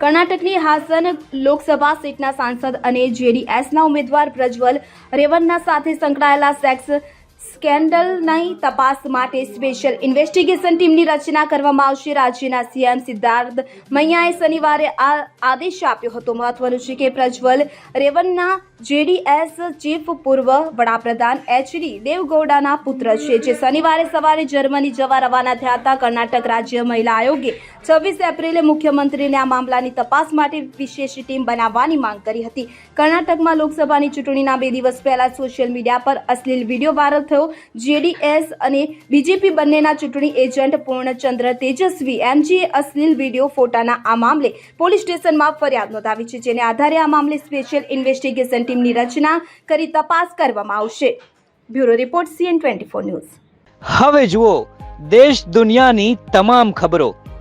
કર્ણાટકની હાસન લોકસભા સીટના સાંસદ અને જેડીએસના ઉમેદવાર પ્રજ્વલ રેવન્ના સાથે સંકળાયેલા સેક્સ સ્કેન્ડલની તપાસ માટે સ્પેશિયલ ઇન્વેસ્ટિગેશન ટીમની રચના કરવામાં આવશે. રાજ્યના સીએમ સિદ્ધાર્થ મૈયાએ શનિવારે આ આદેશ આપ્યો હતો. મહત્વનું છે કે પ્રજ્વલ રેવન્ના જેડીએસ ચીફ પૂર્વ વડાપ્રધાન એચડી દેવગૌડાના પુત્ર છે, જે શનિવારે સવારે જર્મની જવા રવાના થયા હતા. કર્ણાટક રાજ્ય મહિલા આયોગે છવ્વીસ એપ્રિલે મુખ્યમંત્રીને આ મામલાની તપાસ માટે વિશેષ ટીમ બનાવવાની માંગ કરી હતી. કર્ણાટકમાં લોકસભાની ચૂંટણીના બે દિવસ પહેલા સોશિયલ મીડિયા પર અશ્લીલ વીડિયો વાયરલ થયો. જેડીએસ અને બીજેપી બંનેના ચૂંટણી એજન્ટ પૂર્ણચંદ્ર તેજસ્વી એમજીએ અશ્લીલ વીડિયો ફોટાના આ મામલે પોલીસ સ્ટેશનમાં ફરિયાદ નોંધાવી છે, જેને આધારે આ મામલે સ્પેશિયલ ઇન્વેસ્ટિગેશન ટીમની રચના કરી તપાસ કરવામાં આવશે. Bureau report CN twenty news. હવે જુઓ, દેશ દુનિયાની તમામ ખબરો.